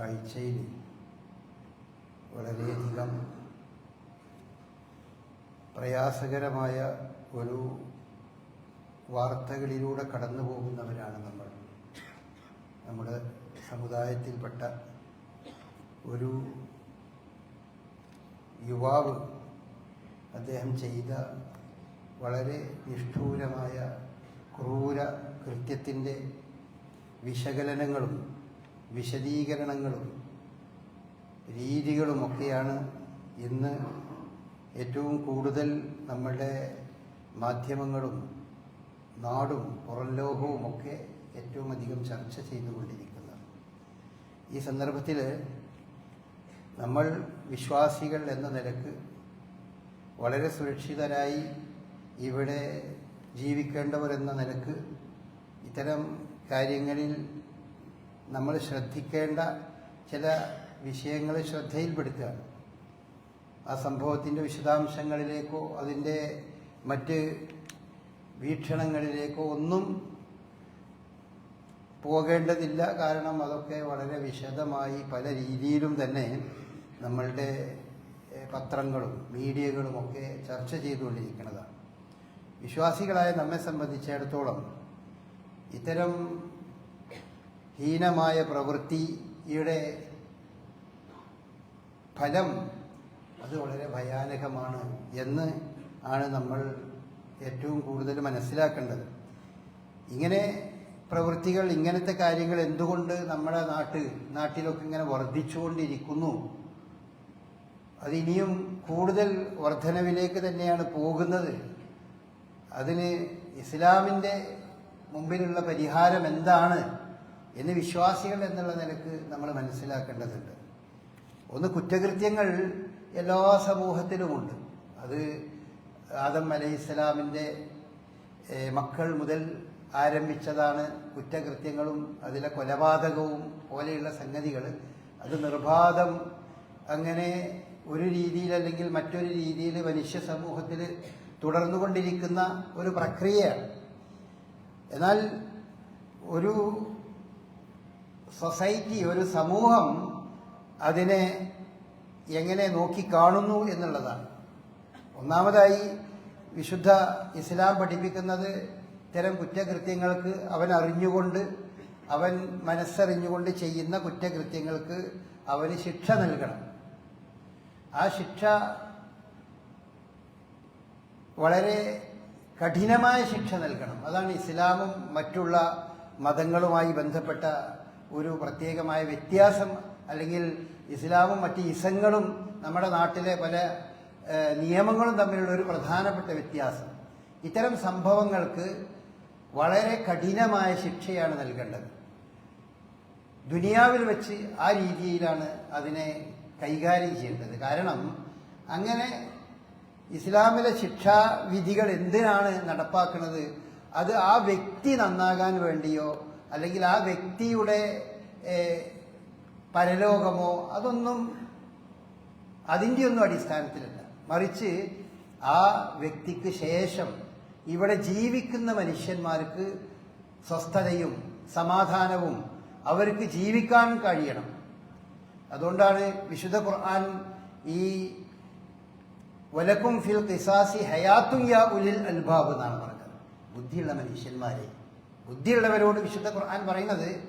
ആഴ്ചയിൽ വളരെയധികം പ്രയാസകരമായ ഒരു വാർത്തകളിലൂടെ കടന്നു പോകുന്നവരാണ് നമ്മൾ. നമ്മുടെ സമുദായത്തിൽപ്പെട്ട ഒരു യുവാവ് അദ്ദേഹം ചെയ്ത വളരെ നിഷ്ഠൂരമായ ക്രൂര കൃത്യത്തിന്റെ വിശകലനങ്ങളും വിശദീകരണങ്ങളും രീതികളുമൊക്കെയാണ് ഇന്ന് ഏറ്റവും കൂടുതൽ നമ്മളുടെ മാധ്യമങ്ങളും നാടും പുറം ലോകവുമൊക്കെ ഏറ്റവും അധികം ചർച്ച ചെയ്തുകൊണ്ടിരിക്കുന്നത്. ഈ സന്ദർഭത്തിൽ നമ്മൾ വിശ്വാസികൾ എന്ന നിലയ്ക്ക് വളരെ സുരക്ഷിതരായി ഇവിടെ ജീവിക്കേണ്ടവർ എന്ന നിലയ്ക്ക് ഇത്തരം കാര്യങ്ങളിൽ നമ്മൾ ശ്രദ്ധിക്കേണ്ട ചില വിഷയങ്ങൾ ശ്രദ്ധയിൽപ്പെടുത്തുകയാണ് ആ സംഭവത്തിന്റെ വിശദാംശങ്ങളിലേക്കോ അതിന്റെ മറ്റ് വീക്ഷണങ്ങളിലേക്കോ ഒന്നും പോകേണ്ടതില്ല. കാരണം അതൊക്കെ വളരെ വിശദമായി പല രീതിയിലും തന്നെ നമ്മളുടെ പത്രങ്ങളും മീഡിയകളും ഒക്കെ ചർച്ച ചെയ്തുകൊണ്ടിരിക്കുന്നതാണ്. വിശ്വാസികളായ നമ്മെ സംബന്ധിച്ചിടത്തോളം ഇത്തരം ഹീനമായ പ്രവൃത്തിയുടെ ഫലം അത് വളരെ ഭയാനകമാണ് എന്ന് ആണ് നമ്മൾ ഏറ്റവും കൂടുതൽ മനസ്സിലാക്കേണ്ടത്. ഇങ്ങനെ പ്രവൃത്തികൾ ഇങ്ങനത്തെ കാര്യങ്ങൾ എന്തുകൊണ്ട് നമ്മുടെ നാട്ട് നാട്ടിലൊക്കെ ഇങ്ങനെ വർദ്ധിച്ചുകൊണ്ടിരിക്കുന്നു? അതിനിയും കൂടുതൽ വർധനവിലേക്ക് തന്നെയാണ് പോകുന്നത്. അതിന് ഇസ്ലാമിന്റെ മുമ്പിലുള്ള പരിഹാരം എന്താണ്? എന്ന് വിശ്വാസികൾ എന്നുള്ള നിലയ്ക്ക് നമ്മൾ മനസ്സിലാക്കേണ്ടതുണ്ട്. ഒന്ന് കുറ്റകൃത്യങ്ങൾ എല്ലാ സമൂഹത്തിലുമുണ്ട്. അത് ആദം അലൈഹി ഇസ്ലാമിന്റെ മക്കൾ മുതൽ ആരംഭിച്ചതാണ് കുറ്റകൃത്യങ്ങളും അതിലെ കൊലപാതകവും പോലെയുള്ള സംഗതികൾ. അത് നിർബാധം. അങ്ങനെ ഒരു രീതിയിൽ അല്ലെങ്കിൽ മറ്റൊരു രീതിയിൽ മനുഷ്യ സമൂഹത്തിൽ തുടർന്നുകൊണ്ടിരിക്കുന്ന ഒരു പ്രക്രിയയാണ്. എന്നാൽ ഒരു സൊസൈറ്റി ഒരു സമൂഹം അതിനെ എങ്ങനെ നോക്കിക്കാണുന്നു എന്നുള്ളതാണ്. ഒന്നാമതായി വിശുദ്ധ ഇസ്ലാം പഠിപ്പിക്കുന്നത് ഇത്തരം കുറ്റകൃത്യങ്ങൾക്ക് അവൻ അറിഞ്ഞുകൊണ്ട് അവൻ മനസ്സറിഞ്ഞുകൊണ്ട് ചെയ്യുന്ന കുറ്റകൃത്യങ്ങൾക്ക് അവന് ശിക്ഷ നൽകണം. ആ ശിക്ഷ വളരെ കഠിനമായ ശിക്ഷ നൽകണം. അതാണ് ഇസ്ലാമും മറ്റുള്ള മതങ്ങളുമായി ബന്ധപ്പെട്ട ഒരു പ്രത്യേകമായ വ്യത്യാസം അല്ലെങ്കിൽ ഇസ്ലാമും മറ്റ് ഇസങ്ങളും നമ്മുടെ നാട്ടിലെ പല നിയമങ്ങളും തമ്മിലുള്ള ഒരു പ്രധാനപ്പെട്ട വ്യത്യാസം. ഇത്തരം സംഭവങ്ങൾക്ക് വളരെ കഠിനമായ ശിക്ഷയാണ് നൽകേണ്ടത്. ദുനിയാവിൽ വെച്ച് ആ രീതിയിലാണ് അതിനെ കൈകാര്യം ചെയ്യേണ്ടത്. കാരണം അങ്ങനെ ഇസ്ലാമിലെ ശിക്ഷാവിധികൾ എന്തിനാണ് നടപ്പാക്കുന്നത്? അത് ആ വ്യക്തി നന്നാകാൻ വേണ്ടിയോ അല്ലെങ്കിൽ ആ വ്യക്തിയുടെ പരലോകമോ അതൊന്നും അതിന്റെ ഒന്നും അടിസ്ഥാനത്തിലല്ല. മറിച്ച് ആ വ്യക്തിക്ക് ശേഷം ഇവിടെ ജീവിക്കുന്ന മനുഷ്യന്മാർക്ക് സ്വസ്ഥതയും സമാധാനവും അവർക്ക് ജീവിക്കാൻ കഴിയണം. അതുകൊണ്ടാണ് വിശുദ്ധ ഖുർആൻ ഈ വലക്കും ഫിൽ കിസാസി ഹയാത്തും യാ ഉലിൽ അൽബാബ് എന്നാണ് പറഞ്ഞത്. ബുദ്ധിയുള്ള മനുഷ്യന്മാരെ ബുദ്ധിയുള്ളവരോട് വിശുദ്ധ ഖുർആൻ പറയുന്നത്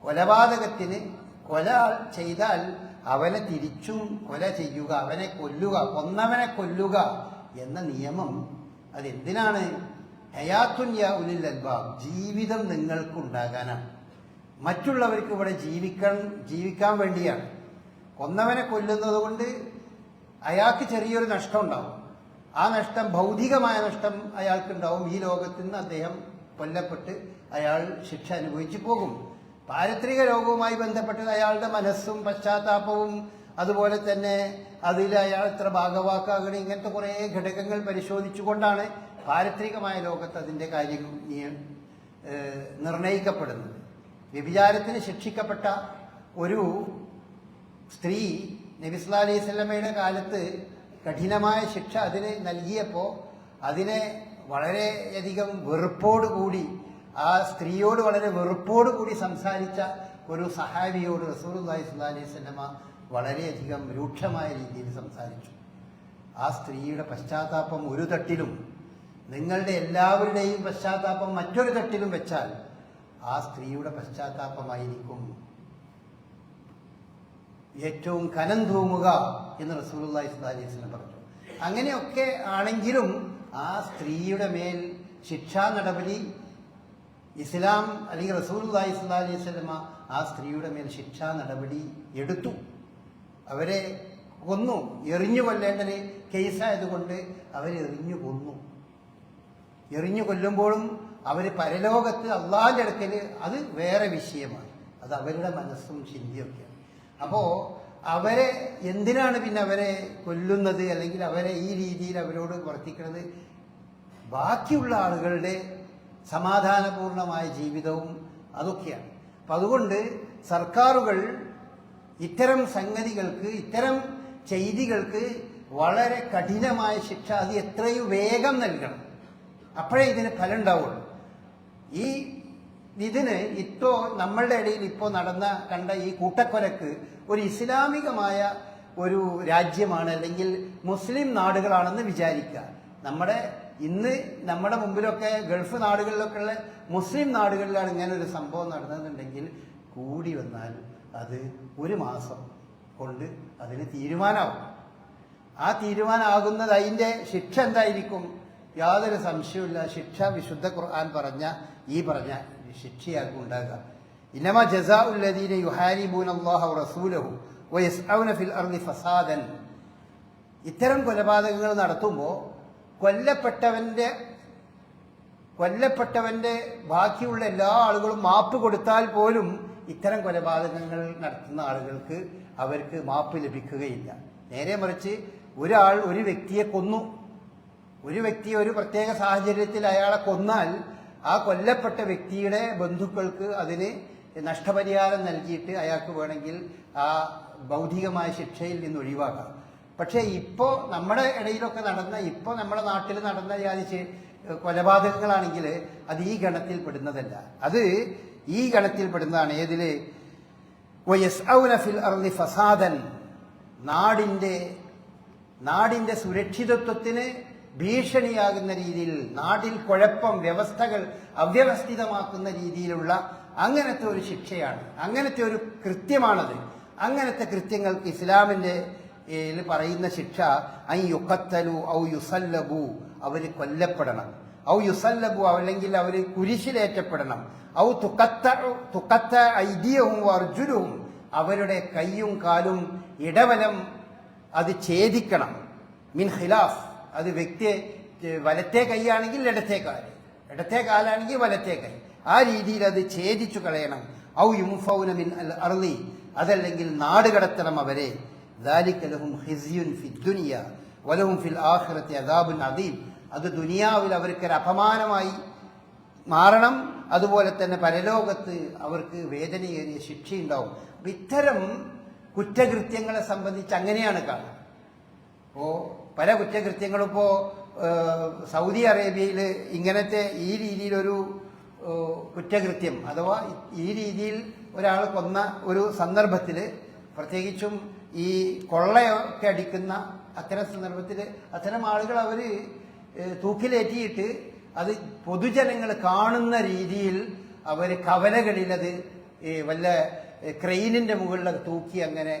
കൊലപാതകത്തിന് കൊല ചെയ്താൽ അവനെ തിരിച്ചും കൊല ചെയ്യുക അവനെ കൊല്ലുക കൊന്നവനെ കൊല്ലുക എന്ന നിയമം അതെന്തിനാണ്? ഹയാത്തുൻ യാ ഉലിൽ അൽബാബ് ജീവിതം നിങ്ങൾക്കുണ്ടാകാനാണ്. മറ്റുള്ളവർക്ക് ഇവിടെ ജീവിക്കാൻ ജീവിക്കാൻ വേണ്ടിയാണ്. കൊന്നവനെ കൊല്ലുന്നത് കൊണ്ട് അയാൾക്ക് ചെറിയൊരു നഷ്ടം ഉണ്ടാവും. ആ നഷ്ടം ഭൗതികമായ നഷ്ടം അയാൾക്കുണ്ടാവും. ഈ ലോകത്തിൽ നിന്ന് അദ്ദേഹം കൊല്ലപ്പെട്ട് അയാൾ ശിക്ഷ അനുഭവിച്ചു പോകും. പാരത്രിക രോഗവുമായി ബന്ധപ്പെട്ടത് അയാളുടെ മനസ്സും പശ്ചാത്താപവും അതുപോലെ തന്നെ അതിൽ അയാൾ എത്ര ഭാഗവാക്കാകണം ഇങ്ങനത്തെ കുറേ ഘടകങ്ങൾ പരിശോധിച്ചുകൊണ്ടാണ് പാരത്രികമായ ലോകത്ത് അതിന്റെ കാര്യം നിർണയിക്കപ്പെടുന്നത്. വ്യഭിചാരത്തിന് ശിക്ഷിക്കപ്പെട്ട ഒരു സ്ത്രീ നബിസ്ലാ അലൈഹി സ്വലമയുടെ കാലത്ത് കഠിനമായ ശിക്ഷ അതിന് നൽകിയപ്പോൾ അതിനെ വളരെയധികം വെറുപ്പോടുകൂടി ആ സ്ത്രീയോട് വളരെ വെറുപ്പോടുകൂടി സംസാരിച്ച ഒരു സഹാബിയോട് റസൂലുള്ളാഹി സ്വല്ലല്ലാഹി അലൈഹി സ്വലമ വളരെയധികം രൂക്ഷമായ രീതിയിൽ സംസാരിച്ചു. ആ സ്ത്രീയുടെ പശ്ചാത്താപം ഒരു തട്ടിലും നിങ്ങളുടെ എല്ലാവരുടെയും പശ്ചാത്താപം മറ്റൊരു തട്ടിലും വെച്ചാൽ ആ സ്ത്രീയുടെ പശ്ചാത്താപമായിരിക്കും. ഏറ്റവും കനം തൂങ്ങുക എന്ന് റസൂലുള്ളാഹി സ്വല്ലല്ലാഹി അലൈഹി വസല്ലം പറഞ്ഞു. അങ്ങനെയൊക്കെ ആണെങ്കിലും ആ സ്ത്രീയുടെ മേൽ ശിക്ഷാ നടപടി ഇസ്ലാം അല്ലെങ്കിൽ റസൂലുള്ളാഹി സ്വല്ലല്ലാഹി അലൈഹി സ്വലമ ആ സ്ത്രീയുടെ മേൽ ശിക്ഷാ നടപടി എടുത്തു. അവരെ കൊന്നു. എറിഞ്ഞു കൊല്ലേണ്ടത് കേസായതുകൊണ്ട് അവരെ എറിഞ്ഞു കൊന്നു. എറിഞ്ഞു കൊല്ലുമ്പോഴും അവർ പരലോകത്ത് അള്ളാഹിന്റെ അടുക്കൽ അത് വേറെ വിഷയമാണ്. അത് അവരുടെ മനസ്സും ചിന്തയൊക്കെയാണ് അപ്പോ അവരെ എന്തിനാണ് പിന്നെ അവരെ കൊല്ലുന്നത്? അല്ലെങ്കിൽ അവരെ ഈ രീതിയിൽ അവരോട് വർത്തിക്കുന്നത്? ബാക്കിയുള്ള ആളുകളുടെ സമാധാനപൂർണമായ ജീവിതവും അതൊക്കെയാണ്. അപ്പം അതുകൊണ്ട് സർക്കാരുകൾ ഇത്തരം സംഗതികൾക്ക് ഇത്തരം ചെയ്തികൾക്ക് വളരെ കഠിനമായ ശിക്ഷ അത് എത്രയും വേഗം നൽകണം. അപ്പോഴേ ഇതിന് ഫലം ഉണ്ടാവുള്ളൂ. ഈ ഇതിന് ഇപ്പോ നമ്മളുടെ ഇടയിൽ ഇപ്പോൾ നടന്ന കണ്ട ഈ കൂട്ടക്കൊലക്ക് ഒരു ഇസ്ലാമികമായ ഒരു രാജ്യമാണ് അല്ലെങ്കിൽ മുസ്ലിം നാടുകളാണെന്ന് വിചാരിക്കുക. നമ്മുടെ ഇന്ന് നമ്മുടെ മുമ്പിലൊക്കെ ഗൾഫ് നാടുകളിലൊക്കെ ഉള്ള മുസ്ലിം നാടുകളിലാണ് ഇങ്ങനെ ഒരു സംഭവം നടന്നതെന്നുണ്ടെങ്കിൽ കൂടി വന്നാൽ അത് ഒരു മാസം കൊണ്ട് അതിന് തീരുമാനമാകും ആ തീരുമാനമാകുന്നത് അതിന്റെ ശിക്ഷ എന്തായിരിക്കും? യാതൊരു സംശയമില്ല ശിക്ഷ വിശുദ്ധ ഖുർആൻ പറഞ്ഞ ഈ പറഞ്ഞ ശിക്ഷയാകും ഉണ്ടാകുക ഇനമ ജസാഉല്ലദീന യുഹാരിബൂൻ അള്ളാഹു റസൂലഹു ഫിൽ അർദി ഫസാദൻ. ഇത്തരം കൊലപാതകങ്ങൾ നടത്തുമ്പോൾ കൊല്ലപ്പെട്ടവന്റെ കൊല്ലപ്പെട്ടവന്റെ ബാക്കിയുള്ള എല്ലാ ആളുകളും മാപ്പ് കൊടുത്താൽ പോലും ഇത്തരം കൊലപാതകങ്ങൾ നടത്തുന്ന ആളുകൾക്ക് അവർക്ക് മാപ്പ് ലഭിക്കുകയില്ല. നേരെ മറിച്ച് ഒരാൾ ഒരു വ്യക്തിയെ കൊന്നു. ഒരു വ്യക്തി ഒരു പ്രത്യേക സാഹചര്യത്തിൽ അയാളെ കൊന്നാൽ ആ കൊല്ലപ്പെട്ട വ്യക്തിയുടെ ബന്ധുക്കൾക്ക് അതിന് നഷ്ടപരിഹാരം നൽകിയിട്ട് അയാൾക്ക് വേണമെങ്കിൽ ആ ഭൗതികമായ ശിക്ഷയിൽ നിന്ന് ഒഴിവാക്കാം. പക്ഷേ ഇപ്പോൾ നമ്മുടെ ഇടയിലൊക്കെ നടന്ന ഇപ്പോൾ നമ്മുടെ നാട്ടിൽ നടന്ന ജാതി കൊലപാതകങ്ങളാണെങ്കിൽ അത് ഈ ഗണത്തിൽ പെടുന്നതല്ല. അത് ഈ ഗണത്തിൽ പെടുന്നതാണ്. ഏതിൽ വയസ്ഔന ഫിൽ അർദി ഫസാദൻ. നാടിന്റെ നാടിന്റെ സുരക്ഷിതത്വത്തിന് ഭീഷണിയാകുന്ന രീതിയിൽ നാട്ടിൽ കുഴപ്പം വ്യവസ്ഥകൾ അവ്യവസ്ഥിതമാക്കുന്ന രീതിയിലുള്ള അങ്ങനത്തെ ഒരു ശിക്ഷയാണ്. അങ്ങനത്തെ ഒരു കൃത്യമാണത്. അങ്ങനത്തെ കൃത്യങ്ങൾക്ക് ഇസ്ലാമിന്റെ പറയുന്ന ശിക്ഷ ഐ യുക്കത്തലു ഔ യുസല്ലബു അവർ കൊല്ലപ്പെടണം. ഔ യുസല്ലബു അല്ലെങ്കിൽ അവർ കുരിശിലേറ്റപ്പെടണം. ഔ തുക്കത്ത തുക്കത്ത ഐതിയവും അർജുനവും അവരുടെ കൈയും കാലും ഇടവലം അത് ഛേദിക്കണം. മിൻ ഖിലാഫ്. അത് വ്യക്തിയെ വലത്തെ കൈയാണെങ്കിൽ ഇടത്തെ കാൽ ഇടത്തെ കാലാണെങ്കിൽ വലത്തെ കൈ. ആ രീതിയിൽ അത് ഛേദിച്ചു കളയണം. ഔ യുംഫൗനമിൻ അൽ അർളി അതല്ലെങ്കിൽ നാട് കടത്തണം അവരെ. ദാലിക്കലഹും ഹിസിയുൻ ഫിദ്ദുനിയ വലഹും ഫിൽ ആഖിറത്തെ അദാബുൻ അദീം. അത് ദുനിയാവിൽ അവർക്കൊരു അപമാനമായി മാറണം. അതുപോലെ തന്നെ പരലോകത്ത് അവർക്ക് വേദനയേറിയ ശിക്ഷയുണ്ടാവും. ഇത്തരം കുറ്റകൃത്യങ്ങളെ സംബന്ധിച്ച് അങ്ങനെയാണ് കാണുന്നത്. ഓ പല കുറ്റകൃത്യങ്ങളും ഇപ്പോ സൗദി അറേബ്യയിൽ ഇങ്ങനത്തെ ഈ രീതിയിലൊരു കുറ്റകൃത്യം അഥവാ ഈ രീതിയിൽ ഒരാൾ കൊന്ന ഒരു സന്ദർഭത്തിൽ പ്രത്യേകിച്ചും ഈ കൊള്ളയൊക്കെ അടിക്കുന്ന അത്തരം സന്ദർഭത്തിൽ അത്തരം ആളുകൾ അവർ തൂക്കിലേറ്റിയിട്ട് അത് പൊതുജനങ്ങൾ കാണുന്ന രീതിയിൽ അവർ കവലകളിലത് വല്ല ക്രെയിനിന്റെ മുകളിലത് തൂക്കി അങ്ങനെ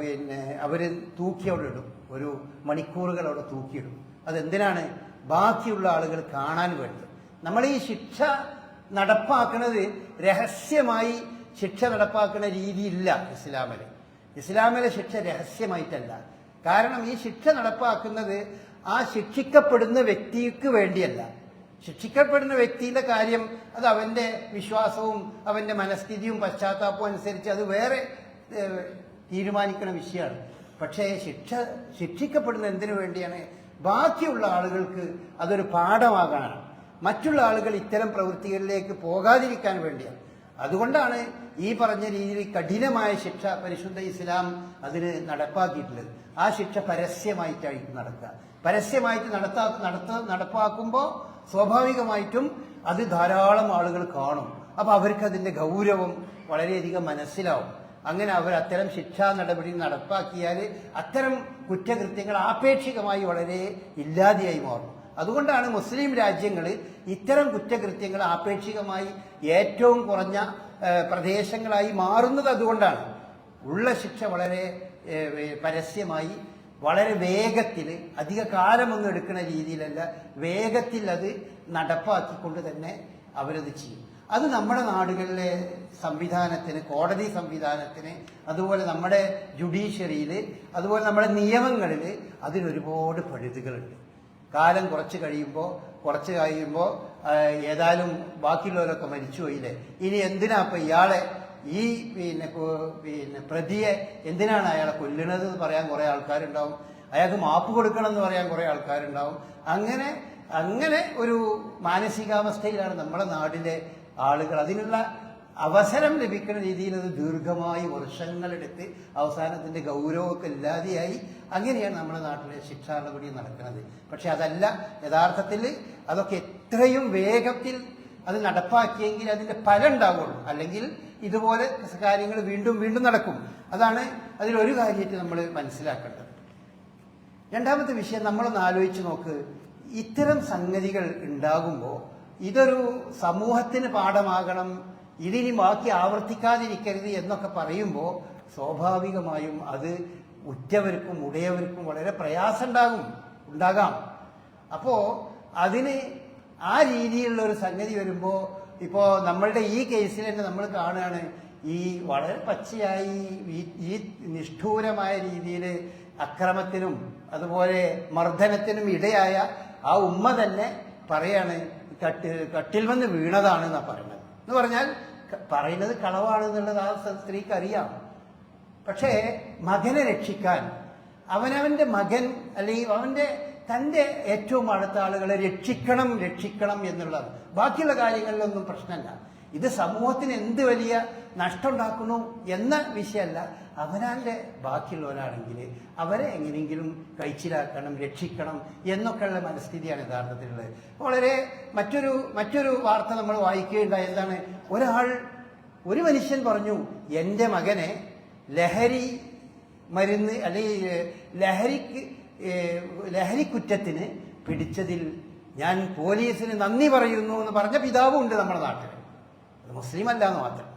പിന്നെ അവർ തൂക്കി അവിടെ ഇടും. ഒരു മണിക്കൂറുകൾ അവിടെ തൂക്കിയിടും. അതെന്തിനാണ്? ബാക്കിയുള്ള ആളുകൾ കാണാൻ വേണ്ടി. നമ്മൾ ഈ ശിക്ഷ നടപ്പാക്കുന്നത് രഹസ്യമായി ശിക്ഷ നടപ്പാക്കുന്ന രീതിയില്ല ഇസ്ലാമിൽ ഇസ്ലാമിലെ ശിക്ഷ രഹസ്യമായിട്ടല്ല. കാരണം ഈ ശിക്ഷ നടപ്പാക്കുന്നത് ആ ശിക്ഷിക്കപ്പെടുന്ന വ്യക്തിക്ക് വേണ്ടിയല്ല. ശിക്ഷിക്കപ്പെടുന്ന വ്യക്തിയുടെ കാര്യം അത് അവന്റെ വിശ്വാസവും അവന്റെ മനസ്ഥിതിയും പശ്ചാത്താപവും അനുസരിച്ച് അത് വേറെ തീരുമാനിക്കുന്ന വിഷയമാണ്. പക്ഷേ ശിക്ഷ ശിക്ഷിക്കപ്പെടുന്ന എന്തിനു വേണ്ടിയാണ്? ബാക്കിയുള്ള ആളുകൾക്ക് അതൊരു പാഠമാകാനാണ് മറ്റുള്ള ആളുകൾ ഇത്തരം പ്രവൃത്തികളിലേക്ക് പോകാതിരിക്കാൻ വേണ്ടിയാണ്. അതുകൊണ്ടാണ് ഈ പറഞ്ഞ രീതിയിൽ കഠിനമായ ശിക്ഷ പരിശുദ്ധ ഇസ്ലാം അതിന് നടപ്പാക്കിയിട്ടുള്ളത്. ആ ശിക്ഷ പരസ്യമായിട്ടായിരിക്കും നടക്കുക. പരസ്യമായിട്ട് നടത്താ നടത്ത നടപ്പാക്കുമ്പോൾ സ്വാഭാവികമായിട്ടും അത് ധാരാളം ആളുകൾ കാണും. അപ്പൊ അവർക്ക് അതിന്റെ ഗൗരവം വളരെയധികം മനസ്സിലാവും. അങ്ങനെ അവർ അത്തരം ശിക്ഷാ നടപടി നടപ്പാക്കിയാൽ അത്തരം കുറ്റകൃത്യങ്ങൾ ആപേക്ഷികമായി വളരെ ഇല്ലാതെയായി മാറും. അതുകൊണ്ടാണ് മുസ്ലിം രാജ്യങ്ങൾ ഇത്തരം കുറ്റകൃത്യങ്ങൾ ആപേക്ഷികമായി ഏറ്റവും കുറഞ്ഞ പ്രദേശങ്ങളായി മാറുന്നത് അതുകൊണ്ടാണ്. ഉള്ള ശിക്ഷ വളരെ പരസ്യമായി വളരെ വേഗത്തിൽ അധിക കാലമൊന്നും എടുക്കുന്ന രീതിയിലല്ല വേഗത്തിൽ അത് നടപ്പാക്കിക്കൊണ്ട് തന്നെ അവരത് ചെയ്യും. അത് നമ്മുടെ നാടുകളിലെ സംവിധാനത്തിന് കോടതി സംവിധാനത്തിന് അതുപോലെ നമ്മുടെ ജുഡീഷ്യറിയിൽ അതുപോലെ നമ്മുടെ നിയമങ്ങളിൽ അതിലൊരുപാട് പഴുതുകളുണ്ട്. കാലം കുറച്ച് കഴിയുമ്പോൾ കുറച്ച് കഴിയുമ്പോൾ ഏതായാലും ബാക്കിയുള്ളവരൊക്കെ മരിച്ചുപോയില്ലേ ഇനി എന്തിനാ അപ്പം ഇയാളെ ഈ പിന്നെ പിന്നെ പ്രതിയെ എന്തിനാണ് അയാളെ കൊല്ലണത് എന്ന് പറയാൻ കുറെ ആൾക്കാരുണ്ടാവും. അയാൾക്ക് മാപ്പ് കൊടുക്കണം എന്ന് പറയാൻ കുറെ ആൾക്കാരുണ്ടാവും. അങ്ങനെ അങ്ങനെ ഒരു മാനസികാവസ്ഥയിലാണ് നമ്മുടെ നാട്ടിലെ ആളുകൾ അതിനുള്ള അവസരം ലഭിക്കുന്ന രീതിയിൽ അത് ദീർഘമായി വർഷങ്ങളെടുത്ത് അവസാനത്തിന്റെ ഗൗരവമൊക്കെ ഇല്ലാതെയായി അങ്ങനെയാണ് നമ്മുടെ നാട്ടിലെ ശിക്ഷാ നടപടി നടക്കുന്നത്. പക്ഷെ അതല്ല യഥാർത്ഥത്തിൽ അതൊക്കെ എത്രയും വേഗത്തിൽ അത് നടപ്പാക്കിയെങ്കിൽ അതിന്റെ ഫലം ഉണ്ടാവുള്ളൂ. അല്ലെങ്കിൽ ഇതുപോലെ കാര്യങ്ങൾ വീണ്ടും വീണ്ടും നടക്കും. അതാണ് അതിലൊരു കാര്യമായിട്ട് നമ്മൾ മനസ്സിലാക്കേണ്ടത്. രണ്ടാമത്തെ വിഷയം നമ്മളൊന്ന് ആലോചിച്ച് നോക്ക്. ഇത്തരം സംഗതികൾ ഉണ്ടാകുമ്പോൾ ഇതൊരു സമൂഹത്തിന് പാഠമാകണം ഇതിനി ബാക്കി ആവർത്തിക്കാതിരിക്കരുത് എന്നൊക്കെ പറയുമ്പോൾ സ്വാഭാവികമായും അത് ഉറ്റവർക്കും ഉടയവർക്കും വളരെ പ്രയാസം ഉണ്ടാകും. ഉണ്ടാകാം അപ്പോ അതിന് ആ രീതിയിലുള്ള ഒരു സംഗതി വരുമ്പോൾ ഇപ്പോ നമ്മളുടെ ഈ കേസിൽ തന്നെ നമ്മൾ കാണുകയാണ് ഈ വളരെ പച്ചയായി ഈ നിഷ്ഠൂരമായ രീതിയിൽ അക്രമത്തിനും അതുപോലെ മർദ്ദനത്തിനും ഇടയായ ആ ഉമ്മ തന്നെ പറയാണ് കട്ടി കട്ടിൽ വന്ന് വീണതാണ് പറയുന്നത്. എന്ന് പറഞ്ഞാൽ പറയുന്നത് കളവാണ് എന്നുള്ളത് ആ സ്ത്രീക്ക് അറിയാം. പക്ഷേ മകനെ രക്ഷിക്കാൻ അവനവന്റെ മകൻ അല്ലെങ്കിൽ അവന്റെ തന്റെ ഏറ്റവും അടുത്ത ആളുകളെ രക്ഷിക്കണം രക്ഷിക്കണം എന്നുള്ളത്. ബാക്കിയുള്ള കാര്യങ്ങളിലൊന്നും പ്രശ്നമല്ല. ഇത് സമൂഹത്തിന് എന്ത് വലിയ നഷ്ടമുണ്ടാക്കുന്നു എന്ന വിഷയമല്ല. അവനാന്റെ ബാക്കിയുള്ളവരാണെങ്കിൽ അവരെ എങ്ങനെയെങ്കിലും കഴിച്ചിലാക്കണം രക്ഷിക്കണം എന്നൊക്കെയുള്ള മനസ്ഥിതിയാണ് യഥാർത്ഥത്തിലുള്ളത്. വളരെ മറ്റൊരു മറ്റൊരു വാർത്ത നമ്മൾ വായിക്കുകയുണ്ടായി. എന്താണ്? ഒരാൾ ഒരു മനുഷ്യൻ പറഞ്ഞു എന്റെ മകനെ ലഹരി മരുന്ന് അല്ലെങ്കിൽ ലഹരി ലഹരിക്ക് ലഹരിക്കുറ്റത്തിന് പിടിച്ചതിൽ ഞാൻ പോലീസിന് നന്ദി പറയുന്നു എന്ന് പറഞ്ഞ പിതാവും ഉണ്ട് നമ്മുടെ നാട്ടിൽ. അത് മുസ്ലിം അല്ല എന്ന് മാത്രം.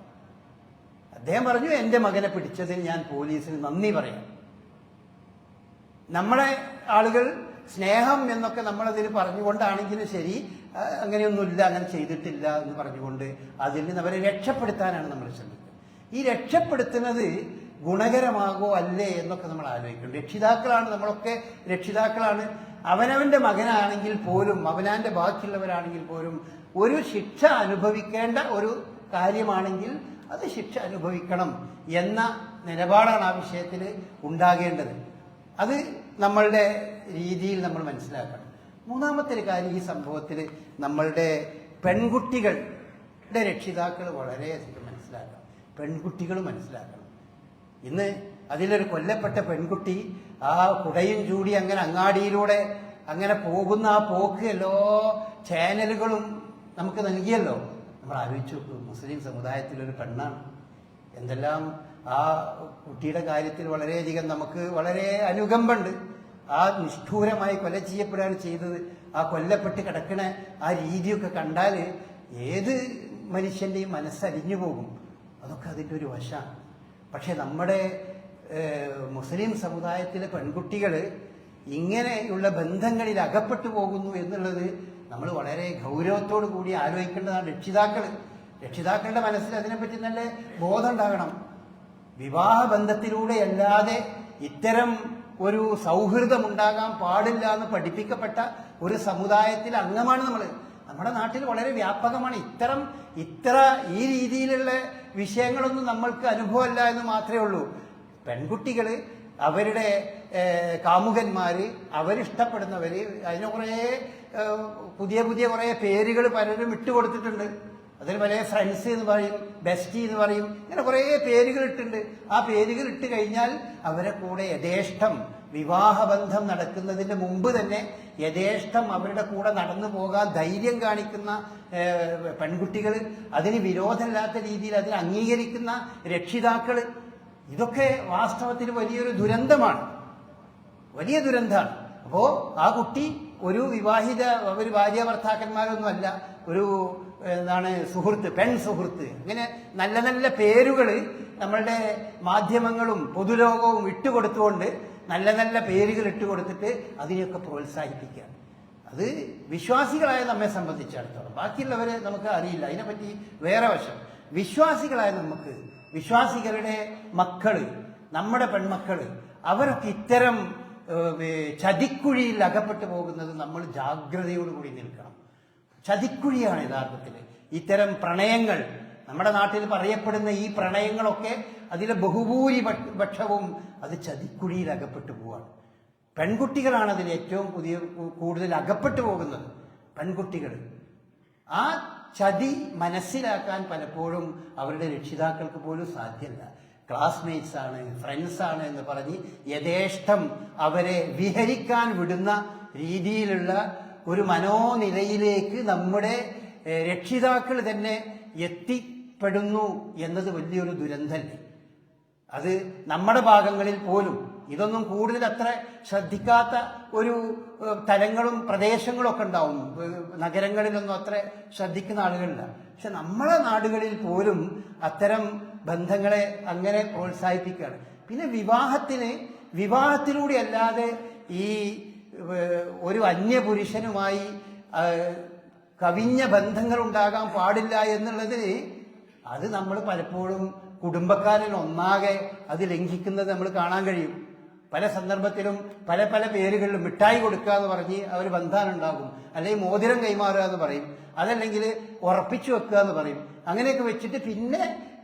അദ്ദേഹം പറഞ്ഞു എന്റെ മകനെ പിടിച്ചതിൽ ഞാൻ പോലീസിന് നന്ദി പറയാം. നമ്മളെ ആളുകൾ സ്നേഹം എന്നൊക്കെ നമ്മളതിൽ പറഞ്ഞുകൊണ്ടാണെങ്കിലും ശരി അങ്ങനെയൊന്നുമില്ല അങ്ങനെ ചെയ്തിട്ടില്ല എന്ന് പറഞ്ഞുകൊണ്ട് അതിൽ നിന്ന് അവരെ രക്ഷപ്പെടുത്താനാണ് നമ്മൾ ശ്രമിക്കുന്നത്. ഈ രക്ഷപ്പെടുത്തുന്നത് ഗുണകരമാകോ അല്ലേ എന്നൊക്കെ നമ്മൾ ആലോചിക്കും. രക്ഷിതാക്കളാണ് നമ്മളൊക്കെ രക്ഷിതാക്കളാണ്. അവനവന്റെ മകനാണെങ്കിൽ പോലും അവനാന്റെ ബാക്കിയുള്ളവരാണെങ്കിൽ പോലും ഒരു ശിക്ഷ അനുഭവിക്കേണ്ട ഒരു കാര്യമാണെങ്കിൽ അത് ശിക്ഷ അനുഭവിക്കണം എന്ന നിലപാടാണ് ആ വിഷയത്തിൽ ഉണ്ടാകേണ്ടത്. അത് നമ്മളുടെ രീതിയിൽ നമ്മൾ മനസ്സിലാക്കണം. മൂന്നാമത്തെ ഒരു കാര്യം ഈ സംഭവത്തിൽ നമ്മളുടെ പെൺകുട്ടികളുടെ രക്ഷിതാക്കൾ വളരെയധികം മനസ്സിലാക്കണം. പെൺകുട്ടികൾ മനസ്സിലാക്കണം. ഇന്ന് അതിലൊരു കൊല്ലപ്പെട്ട പെൺകുട്ടി ആ കുടയും ചൂടി അങ്ങനെ അങ്ങാടിയിലൂടെ അങ്ങനെ പോകുന്ന ആ പോക്ക് എല്ലാ ചാനലുകളും നമുക്ക് നൽകിയല്ലോ. നമ്മൾ ആലോചിച്ച് മുസ്ലിം സമുദായത്തിലൊരു പെണ്ണാണ്. എന്തെല്ലാം ആ കുട്ടിയുടെ കാര്യത്തിൽ വളരെയധികം നമുക്ക് വളരെ അനുകമ്പുണ്ട്. ആ നിഷ്ഠൂരമായി കൊല ചെയ്യപ്പെടുകയാണ് ചെയ്തത് ആ കൊല്ലപ്പെട്ട് കിടക്കണ ആ രീതിയൊക്കെ കണ്ടാൽ ഏത് മനുഷ്യന്റെയും മനസ്സരിഞ്ഞു പോകും. അതൊക്കെ അതിന്റെ ഒരു വശമാണ്. പക്ഷെ നമ്മുടെ മുസ്ലിം സമുദായത്തിലെ പെൺകുട്ടികൾ ഇങ്ങനെയുള്ള ബന്ധങ്ങളിൽ അകപ്പെട്ടു പോകുന്നു എന്നുള്ളത് നമ്മൾ വളരെ ഗൗരവത്തോടു കൂടി ആലോചിക്കേണ്ടതാണ് രക്ഷിതാക്കൾ രക്ഷിതാക്കളുടെ മനസ്സിൽ അതിനെപ്പറ്റി നല്ല ബോധം ഉണ്ടാകണം. വിവാഹ ബന്ധത്തിലൂടെ അല്ലാതെ ഇത്തരം ഒരു സൗഹൃദം ഉണ്ടാകാൻ പാടില്ല എന്ന് പഠിപ്പിക്കപ്പെട്ട ഒരു സമുദായത്തിൽ അംഗമാണ് നമ്മൾ നമ്മുടെ നാട്ടിൽ വളരെ വ്യാപകമാണ്. ഇത്തരം ഇത്ര ഈ രീതിയിലുള്ള വിഷയങ്ങളൊന്നും നമ്മൾക്ക് അനുഭവമല്ല എന്ന് മാത്രമേ ഉള്ളൂ. പെൺകുട്ടികൾ അവരുടെ ഏഹ്, കാമുകന്മാര് അവരിഷ്ടപ്പെടുന്നവര് അതിന് കുറേ പുതിയ പുതിയ കുറേ പേരുകൾ പലരും ഇട്ടുകൊടുത്തിട്ടുണ്ട്. അതിന് പല ഫ്രണ്ട്സ് എന്ന് പറയും ബെസ്റ്റി എന്ന് പറയും ഇങ്ങനെ കുറേ പേരുകൾ ഇട്ടുണ്ട് ആ പേരുകൾ ഇട്ട് കഴിഞ്ഞാൽ അവരെ കൂടെ യഥേഷ്ടം വിവാഹബന്ധം നടക്കുന്നതിന് മുമ്പ് തന്നെ യഥേഷ്ടം അവരുടെ കൂടെ നടന്നു പോകാൻ ധൈര്യം കാണിക്കുന്ന പെൺകുട്ടികൾ അതിന് വിരോധമില്ലാത്ത രീതിയിൽ അതിനെ അംഗീകരിക്കുന്ന രക്ഷിതാക്കൾ ഇതൊക്കെ വാസ്തവത്തിൽ വലിയൊരു ദുരന്തമാണ്. വലിയ ദുരന്തമാണ് അപ്പോ ആ കുട്ടി ഒരു വിവാഹിത ഒരു ഭാര്യ ഭർത്താക്കന്മാരൊന്നും അല്ല ഒരു എന്താണ് സുഹൃത്ത് പെൺ സുഹൃത്ത്. അങ്ങനെ നല്ല നല്ല പേരുകൾ നമ്മളുടെ മാധ്യമങ്ങളും പൊതുലോകവും ഇട്ടുകൊടുത്തുകൊണ്ട് നല്ല നല്ല പേരുകൾ ഇട്ടുകൊടുത്തിട്ട് അതിനെയൊക്കെ പ്രോത്സാഹിപ്പിക്കുക. അത് വിശ്വാസികളായ നമ്മെ സംബന്ധിച്ചിടത്തോളം. ബാക്കിയുള്ളവരെ നമുക്ക് അറിയില്ല. അതിനെപ്പറ്റി വേറെ വശം. വിശ്വാസികളായ നമുക്ക് വിശ്വാസികളുടെ മക്കൾ നമ്മുടെ പെൺമക്കൾ അവരൊക്കെ ഇത്തരം ചതിക്കുഴിയിൽ അകപ്പെട്ടു പോകുന്നത് നമ്മൾ ജാഗ്രതയോടുകൂടി നിൽക്കണം. ചതിക്കുഴിയാണ് യഥാർത്ഥത്തിൽ ഇത്തരം പ്രണയങ്ങൾ നമ്മുടെ നാട്ടിൽ പറയപ്പെടുന്ന ഈ പ്രണയങ്ങളൊക്കെ അതിലെ ബഹുഭൂരിപക്ഷവും അത് ചതിക്കുഴിയിൽ അകപ്പെട്ടു പോവാണ്. പെൺകുട്ടികളാണ് അതിൽ ഏറ്റവും പുതിയ കൂടുതൽ അകപ്പെട്ടു പോകുന്നത്. പെൺകുട്ടികൾ. ആ ചതി മനസ്സിലാക്കാൻ പലപ്പോഴും അവരുടെ രക്ഷിതാക്കൾക്ക് പോലും സാധ്യമല്ല. ക്ലാസ്മേറ്റ്സ് ആണ് ഫ്രണ്ട്സ് ആണ് എന്ന് പറഞ്ഞ് യഥേഷ്ടം അവരെ വിഹരിക്കാൻ വിടുന്ന രീതിയിലുള്ള ഒരു മനോനിലയിലേക്ക് നമ്മുടെ രക്ഷിതാക്കൾ തന്നെ എത്തിപ്പെടുന്നു എന്നത് വലിയൊരു ദുരന്തല്ലേ? അത് നമ്മുടെ ഭാഗങ്ങളിൽ പോലും ഇതൊന്നും കൂടുതൽ അത്ര ശ്രദ്ധിക്കാത്ത ഒരു തലങ്ങളും പ്രദേശങ്ങളും ഒക്കെ ഉണ്ടാവും. നഗരങ്ങളിലൊന്നും അത്ര ശ്രദ്ധിക്കുന്ന ആളുകളില്ല. പക്ഷെ നമ്മുടെ നാടുകളിൽ പോലും അത്തരം ബന്ധങ്ങളെ അങ്ങനെ പ്രോത്സാഹിപ്പിക്കുകയാണ്. പിന്നെ വിവാഹത്തിന് വിവാഹത്തിലൂടെ അല്ലാതെ ഈ ഒരു അന്യപുരുഷനുമായി കവിഞ്ഞ ബന്ധങ്ങൾ ഉണ്ടാകാൻ പാടില്ല എന്നുള്ളതിന് അത് നമ്മൾ പലപ്പോഴും കുടുംബക്കാരിൽ ഒന്നാകെ അത് ലംഘിക്കുന്നത് നമ്മൾ കാണാൻ കഴിയും. പല സന്ദർഭത്തിലും പല പല പേരുകളിലും മിഠായി കൊടുക്കുക എന്ന് പറഞ്ഞ് അവർ ബന്ധാനുണ്ടാകും. അല്ലെങ്കിൽ മോതിരം കൈമാറുക എന്ന് പറയും. അതല്ലെങ്കിൽ ഉറപ്പിച്ചു വെക്കുക എന്ന് പറയും. അങ്ങനെയൊക്കെ വെച്ചിട്ട് പിന്നെ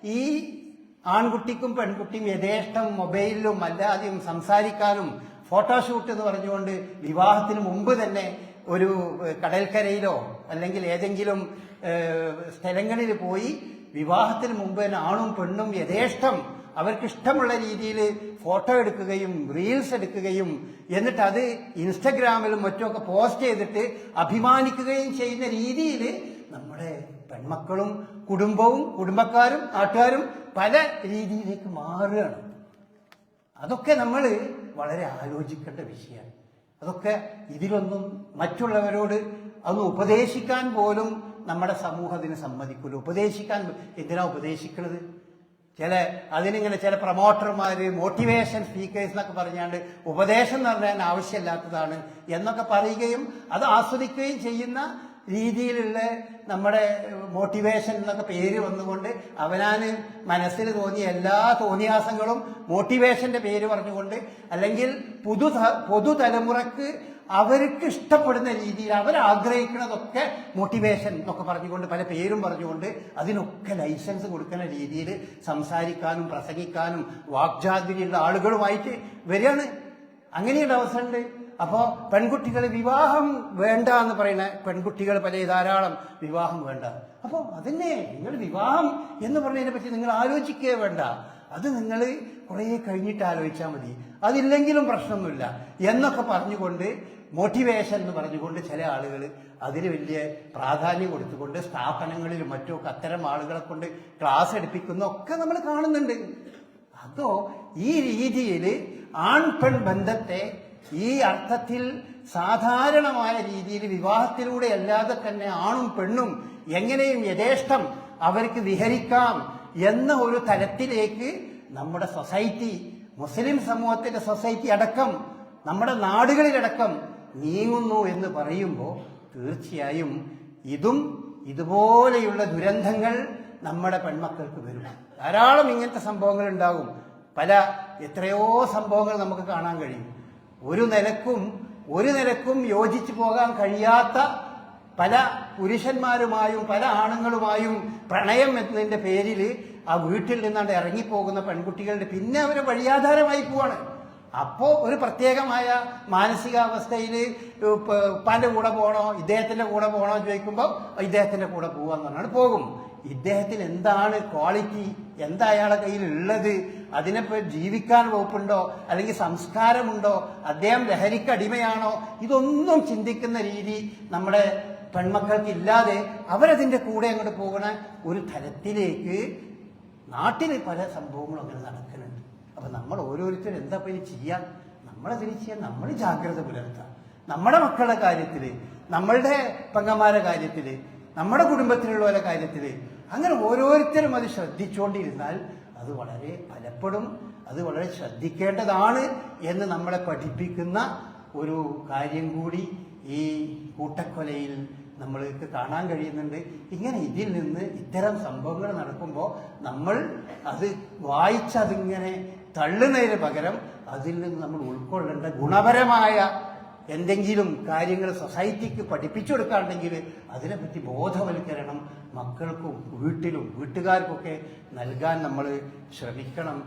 ഈ ആൺകുട്ടിക്കും പെൺകുട്ടിയും യഥേഷ്ടം മൊബൈലിലും അല്ലാതെയും സംസാരിക്കാനും ഫോട്ടോഷൂട്ട് എന്ന് പറഞ്ഞുകൊണ്ട് വിവാഹത്തിന് മുമ്പ് തന്നെ ഒരു കടൽക്കരയിലോ അല്ലെങ്കിൽ ഏതെങ്കിലും സ്ഥലങ്ങളിൽ പോയി വിവാഹത്തിന് മുമ്പ് തന്നെ ആണും പെണ്ണും യഥേഷ്ടം അവർക്ക് ഇഷ്ടമുള്ള രീതിയിൽ ഫോട്ടോ എടുക്കുകയും റീൽസ് എടുക്കുകയും എന്നിട്ട് അത് ഇൻസ്റ്റഗ്രാമിലും മറ്റുമൊക്കെ പോസ്റ്റ് ചെയ്തിട്ട് അഭിമാനിക്കുകയും ചെയ്യുന്ന രീതിയിൽ നമ്മുടെ പെൺമക്കളും കുടുംബവും കുടുംബക്കാരും നാട്ടുകാരും പല രീതിയിലേക്ക് മാറുകയാണ്. അതൊക്കെ നമ്മൾ വളരെ ആലോചിക്കേണ്ട വിഷയമാണ്. അതൊക്കെ ഇതിലൊന്നും മറ്റുള്ളവരോട് അതൊന്ന് ഉപദേശിക്കാൻ പോലും നമ്മുടെ സമൂഹം സമ്മതിക്കില്ല ഉപദേശിക്കാൻ എന്തിനാ ഉപദേശിക്കുന്നത് ചില അതിനിങ്ങനെ ചില പ്രൊമോട്ടർമാര് മോട്ടിവേഷൻ സ്പീക്കേഴ്സ് എന്നൊക്കെ പറഞ്ഞാണ്ട് ഉപദേശം നൽകാൻ ആവശ്യമില്ലാത്തതാണ് എന്നൊക്കെ പറയുകയും അത് ആസ്വദിക്കുകയും ചെയ്യുന്ന രീതിയിലുള്ള നമ്മുടെ മോട്ടിവേഷൻ എന്നൊക്കെ പേര് വന്നുകൊണ്ട് അവനാന് മനസ്സിൽ തോന്നിയ എല്ലാ തോന്നിയാസങ്ങളും മോട്ടിവേഷന്റെ പേര് പറഞ്ഞുകൊണ്ട് അല്ലെങ്കിൽ പുതു പൊതുതലമുറക്ക് അവർക്ക് ഇഷ്ടപ്പെടുന്ന രീതിയിൽ അവരാഗ്രഹിക്കുന്നതൊക്കെ മോട്ടിവേഷൻ എന്നൊക്കെ പറഞ്ഞുകൊണ്ട് പല പേരും പറഞ്ഞുകൊണ്ട് അതിനൊക്കെ ലൈസൻസ് കൊടുക്കുന്ന രീതിയിൽ സംസാരിക്കാനും പ്രസംഗിക്കാനും വാഗ്ജാതിരിയുള്ള ആളുകളുമായിട്ട് വരികയാണ്. അങ്ങനെയുള്ള അവസരമുണ്ട്. അപ്പോൾ പെൺകുട്ടികൾ വിവാഹം വേണ്ട എന്ന് പറയുന്ന പെൺകുട്ടികൾ പല ധാരാളം വിവാഹം വേണ്ട. അപ്പോൾ അതിനെ നിങ്ങൾ വിവാഹം എന്ന് പറഞ്ഞതിനെ പറ്റി നിങ്ങൾ ആലോചിക്കുകയേ വേണ്ട. അത് നിങ്ങൾ കുറേ കഴിഞ്ഞിട്ട് ആലോചിച്ചാൽ മതി. അതില്ലെങ്കിലും പ്രശ്നമൊന്നുമില്ല. എന്നൊക്കെ പറഞ്ഞുകൊണ്ട് മോട്ടിവേഷൻ എന്ന് പറഞ്ഞുകൊണ്ട് ചില ആളുകൾ അതിന് വലിയ പ്രാധാന്യം കൊടുത്തുകൊണ്ട് സ്ഥാപനങ്ങളിലും മറ്റുമൊക്കെ അത്തരം ആളുകളെ കൊണ്ട് ക്ലാസ് എടുപ്പിക്കുന്ന ഒക്കെ നമ്മൾ കാണുന്നുണ്ട്. അതോ ഈ രീതിയിൽ ആൺ പെൺ ബന്ധത്തെ ഈ അർത്ഥത്തിൽ സാധാരണമായ രീതിയിൽ വിവാഹത്തിലൂടെ അല്ലാതെ തന്നെ ആണും പെണ്ണും എങ്ങനെയും യഥേഷ്ടം അവർക്ക് വിഹരിക്കാം എന്ന ഒരു തലത്തിലേക്ക് നമ്മുടെ സൊസൈറ്റി മുസ്ലിം സമൂഹത്തിന്റെ സൊസൈറ്റി അടക്കം നമ്മുടെ നാടുകളിലടക്കം നീങ്ങുന്നു എന്ന് പറയുമ്പോൾ തീർച്ചയായും ഇതും ഇതുപോലെയുള്ള ദുരന്തങ്ങൾ നമ്മുടെ പെൺമക്കൾക്ക് വരും. ധാരാളം ഇങ്ങനത്തെ സംഭവങ്ങൾ ഉണ്ടാകും പല എത്രയോ സംഭവങ്ങൾ നമുക്ക് കാണാൻ കഴിയും. ഒരു നിലക്കും ഒരു നിലക്കും യോജിച്ചു പോകാൻ കഴിയാത്ത പല പുരുഷന്മാരുമായും പല ആണുങ്ങളുമായും പ്രണയം എന്നതിന്റെ പേരിൽ ആ വീട്ടിൽ നിന്നാണ്ട് ഇറങ്ങിപ്പോകുന്ന പെൺകുട്ടികളുടെ പിന്നെ അവർ വഴിയാധാരമായി പോവാണ്. അപ്പോ ഒരു പ്രത്യേകമായ മാനസികാവസ്ഥയിൽ ഉപ്പാന്റെ കൂടെ പോകണോ ഇദ്ദേഹത്തിന്റെ കൂടെ പോകണോ ചോദിക്കുമ്പോൾ ഇദ്ദേഹത്തിന്റെ കൂടെ പോവാന്ന് പറഞ്ഞാൽ പോകും. ഇദ്ദേഹത്തിന് എന്താണ് ക്വാളിറ്റി എന്താ അയാളെ കയ്യിൽ ഉള്ളത് അതിനെപ്പോ ജീവിക്കാൻ വകുപ്പുണ്ടോ? അല്ലെങ്കിൽ സംസ്കാരമുണ്ടോ? അദ്ദേഹം ലഹരിക്ക് അടിമയാണോ? ഇതൊന്നും ചിന്തിക്കുന്ന രീതി നമ്മുടെ പെൺമക്കൾക്ക് ഇല്ലാതെ അവരതിന്റെ കൂടെ അങ്ങോട്ട് പോകുന്ന ഒരു തരത്തിലേക്ക് നാട്ടിൽ പല സംഭവങ്ങളും അങ്ങനെ നടക്കുന്നുണ്ട്. അപ്പൊ നമ്മൾ ഓരോരുത്തരും എന്താ പിന്നെ ചെയ്യാൻ നമ്മളതിന് ചെയ്യാൻ നമ്മൾ ജാഗ്രത പുലർത്താം. നമ്മുടെ മക്കളുടെ കാര്യത്തിൽ നമ്മളുടെ പെങ്ങന്മാരുടെ കാര്യത്തിൽ നമ്മുടെ കുടുംബത്തിലുള്ളവരുടെ കാര്യത്തിൽ അങ്ങനെ ഓരോരുത്തരും അത് ശ്രദ്ധിച്ചുകൊണ്ടിരുന്നാൽ അത് വളരെ ഫലപ്പെടും അത് വളരെ ശ്രദ്ധിക്കേണ്ടതാണ് എന്ന് നമ്മളെ പഠിപ്പിക്കുന്ന ഒരു കാര്യം കൂടി ഈ കൂട്ടക്കൊലയിൽ നമ്മൾക്ക് കാണാൻ കഴിയുന്നുണ്ട്. ഇങ്ങനെ ഇതിൽ നിന്ന് ഇത്തരം സംഭവങ്ങൾ നടക്കുമ്പോൾ നമ്മൾ അത് വായിച്ചതിങ്ങനെ തള്ളുന്നതിന് പകരം അതിൽ നിന്ന് നമ്മൾ ഉൾക്കൊള്ളേണ്ട ഗുണപരമായ എന്തെങ്കിലും കാര്യങ്ങൾ സൊസൈറ്റിക്ക് പഠിപ്പിച്ചു കൊടുക്കാണ്ടെങ്കിൽ അതിനെപ്പറ്റി ബോധവൽക്കരണം മക്കൾക്കും വീട്ടിലും വീട്ടുകാർക്കൊക്കെ നൽകാൻ നമ്മൾ ശ്രമിക്കണം.